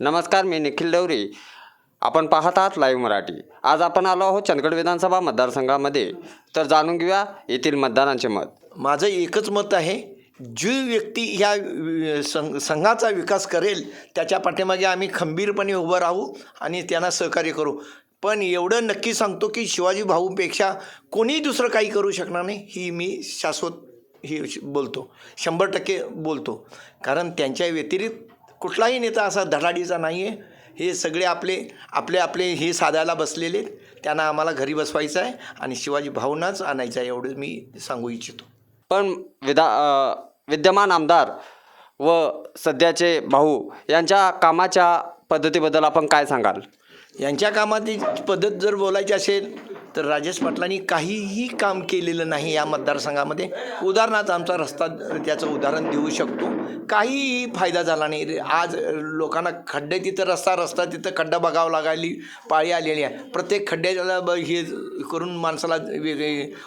नमस्कार मी निखिल डवरे आपण पाहत आहात लाईव्ह मराठी. आज आपण आलो आहोत चंदगड विधानसभा मतदारसंघामध्ये. तर जाणून घेऊया येथील मतदारांचे मत. माझं एकच मत आहे जी व्यक्ती ह्या संघ संघाचा विकास करेल त्याच्या पाठीमागे आम्ही खंबीरपणे उभं राहू आणि त्यांना सहकार्य करू. पण एवढं नक्की सांगतो की शिवाजी भाऊपेक्षा कोणीही दुसरं काही करू शकणार नाही ही मी शाश्वत ही श- बोलतो. शंभर टक्के बोलतो. कारण त्यांच्या व्यतिरिक्त कुठलाही नेता असा धडाडीचा नाही आहे. हे सगळे आपले आपले आपले हे साधायला बसलेले. त्यांना आम्हाला घरी बसवायचं आहे आणि शिवाजी भाऊनाच आणायचं आहे एवढं मी सांगू इच्छितो. पण विधा विद्यमान आमदार व सध्याचे भाऊ यांच्या कामाच्या पद्धतीबद्दल आपण काय सांगाल? यांच्या कामाची पद्धत जर बोलायची असेल तर राजेश पाटलांनी काहीही काम केलेलं नाही या मतदारसंघामध्ये. उदाहरणार्थ आमचा रस्ता त्याचं उदाहरण देऊ शकतो. काहीही फायदा झाला नाही. आज लोकांना खड्डे तिथं रस्ता रस्ता तिथं खड्डा बघावं लागायली पाळी आलेली आहे. प्रत्येक खड्ड्याला ब- हे करून माणसाला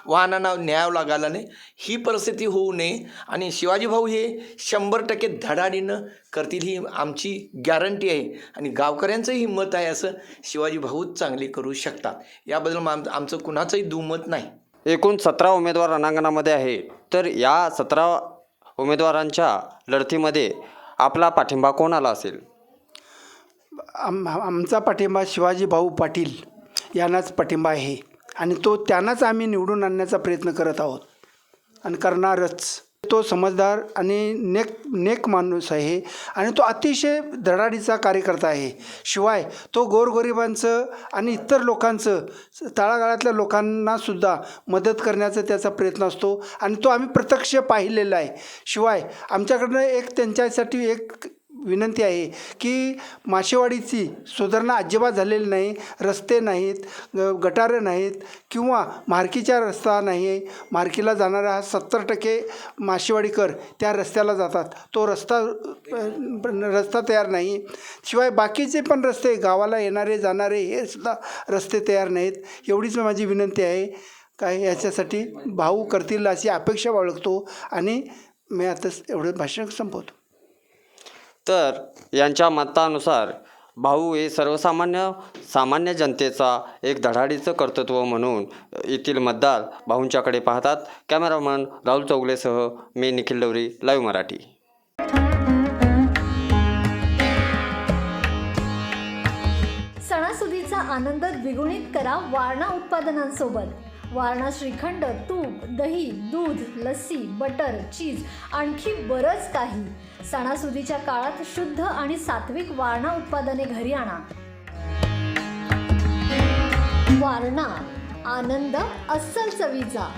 वाहनांना न्यावं लागायला नाही. ही परिस्थिती होऊ नये. आणि शिवाजी भाऊ हे शंभर टक्के धडाडीनं करतील ही आमची गॅरंटी आहे. आणि गावकऱ्यांचंही मत आहे असं शिवाजी भाऊच चांगले करू शकतात. याबद्दल आम आमचं कुणाचंही दुमत नाही. एकूण सतरा उमेदवार रणांगणामध्ये आहे. तर या सतरा उमेदवारांच्या लढतीमध्ये आपला पाठिंबा कोणाला असेल? आम आमचा पाठिंबा शिवाजी भाऊ पाटील यांनाच पाठिंबा आहे. आणि तो त्यांनाच आम्ही निवडून आणण्याचा प्रयत्न करत आहोत. आणि करणारच. तो समजदार आणि नेक नेक माणूस आहे आणि तो अतिशय धडाडीचा कार्यकर्ता आहे. शिवाय तो गोरगरिबांचं आणि इतर लोकांचं तळागाळातल्या लोकांनासुद्धा मदत करण्याचा त्याचा प्रयत्न असतो आणि तो आम्ही प्रत्यक्ष पाहिलेला आहे. शिवाय आमच्याकडनं एक त्यांच्यासाठी एक विनंती आहे की मासेवाडीची सुधारणा अजिबात झालेली नाही रस्ते नाहीत ग- गटारं नाहीत किंवा मार्कीचा रस्ता नाही आहे मार्कीला जाणारा हा सत्तर टक्के माशेवाडीकर त्या रस्त्याला जातात. तो रस्ता रस्ता तयार नाही. शिवाय बाकीचे पण रस्ते गावाला येणारे जाणारे हे सुद्धा रस्ते तयार नाहीत. एवढीच माझी विनंती आहे. काय याच्यासाठी भाऊ करतील अशी अपेक्षा बाळगतो आणि मी आताच एवढं भाषण संपवतो. तर यांच्या मतानुसार भाऊ हे सर्वसामान्य सामान्य जनतेचा एक धडाडीचं कर्तृत्व म्हणून येथील मतदार भाऊंच्याकडे पाहतात. कॅमेरामन राहुल चौगलेसह मी निखिल डवरी लाईव्ह मराठी. सणासुदीचा आनंद द्विगुणित करा वारणा उत्पादनांसोबत. वारणा श्रीखंड तूप दही दूध लस्सी बटर चीज आणखी बरंच काही. सणासुदीच्या काळात शुद्ध आणि सात्विक वारणा उत्पादने घरी आणा. वारणा आनंद अस्सल चवीचा